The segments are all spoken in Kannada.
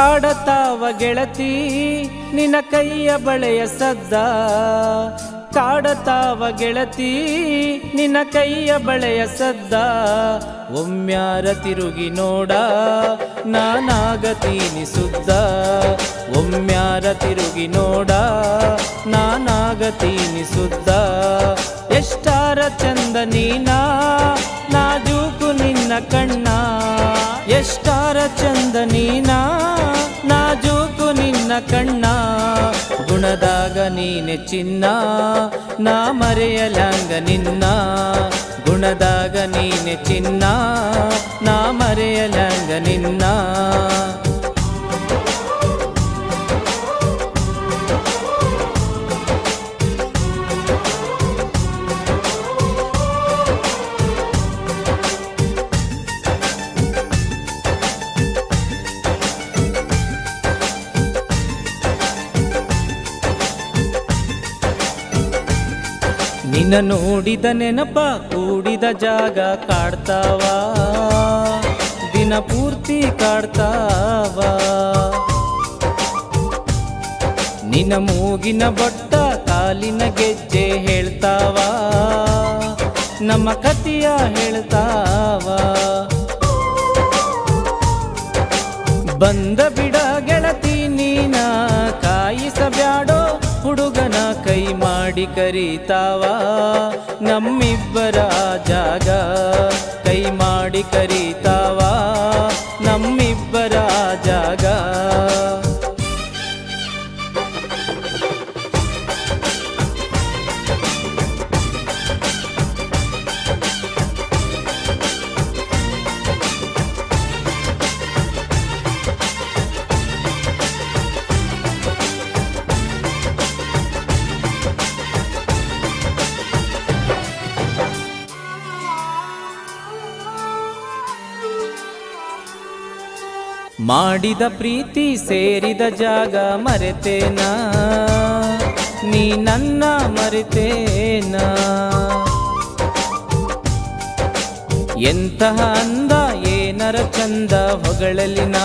ಕಾಡತಾವ ಗೆಳತಿ, ನಿನ್ನ ಕೈಯ ಬಳೆಯ ಸದ್ದ. ಕಾಡತಾವ ಗೆಳತಿ, ನಿನ್ನ ಕೈಯ ಬಳೆಯ ಸದ್ದ. ಒಮ್ಮ್ಯಾರ ತಿರುಗಿ ನೋಡ, ನಾನಾಗತೀನಿ ಸುದ್ದ. ಒಮ್ಮ್ಯಾರ ತಿರುಗಿ ನೋಡ, ನಾನಾಗತೀನಿ ಸುದ್ದ. ಎಷ್ಟಾರ ಚಂದ ನೀನಾ, ನಾಜೂಕು ನಿನ್ನ ಕಣ್ಣ. ಎಷ್ಟಾರ ಚಂದ ನೀನಾ ನಿನ್ನ ಕಣ್ಣ ಗುಣದಾಗ ನೀನೆ ಚಿನ್ನ ನಾ ಮರೆಯಲಾಂಗ ನಿನ್ನ. ಗುಣದಾಗ ನೀನೆ ಚಿನ್ನ ನಾ ಮರೆಯಲಾಂಗ ನಿನ್ನ. ನಿನ್ನ ನೋಡಿದ ನೆನಪ ಕೂಡಿದ ಜಾಗ ಕಾಡ್ತಾವ. ದಿನ ಪೂರ್ತಿ ಕಾಡ್ತಾವ. ನಿನ್ನ ಮೂಗಿನ ಬಟ್ಟ ಕಾಲಿನ ಗೆಜ್ಜೆ ಹೇಳ್ತಾವ. ನಮ್ಮ ಕತಿಯ ಹೇಳ್ತಾವ. ಬಂದ ಬಿಡ ಗೆಳತಿ ಮಾಡಿ ಕರೀತಾವ. ನಮ್ಮಿಬ್ಬರ ಜಾಗ ಕೈ ಮಾಡಿ ಕರೀತಾವ. ಮಾಡಿದ ಪ್ರೀತಿ ಸೇರಿದ ಜಾಗ ಮರೆತೇನ? ನೀ ನನ್ನ ಮರೆತೇನ? ಎಂತಹ ಅಂದ ಏನರ ಚಂದ ಹೊಗಳಲಿನ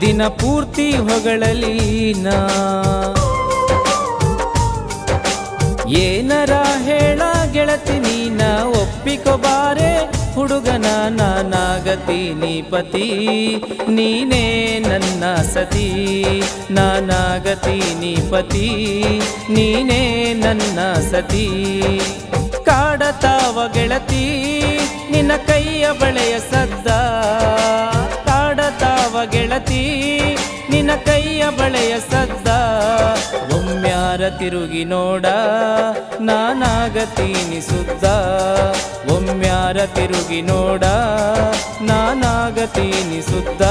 ದಿನ ಪೂರ್ತಿ ಹೊಗಳಲಿನ ಏನರ ಹೇಳ ಗೆಳತಿ ನೀನ? ಒಪ್ಪಿಕೊಬಾರೆ, ಹುಡುಗನ ನಾನಾಗತೀನಿ ಪತಿ, ನೀನೇ ನನ್ನ ಸತಿ ನಾನಾಗತೀನಿ ಪತಿ, ನೀನೇ ನನ್ನ ಸತಿ. ಕಾಡತಾವ ಗೆಳತಿ, ನಿನ್ನ ಕೈಯ ಬಳೆಯ ಸದ್ದ. ಕಾಡತಾವ ಗೆಳತಿ, ನಿನ್ನ ಕೈಯ ಬಳೆಯ ಸದ್ದ. ತಿರುಗಿ ನೋಡ ನಾನಾಗತೀನಿ ಸುದ್ದ. ಒಮ್ಮ್ಯಾರ ತಿರುಗಿ ನೋಡ ನಾನಾಗತೀನಿ ಸುದ್ದ.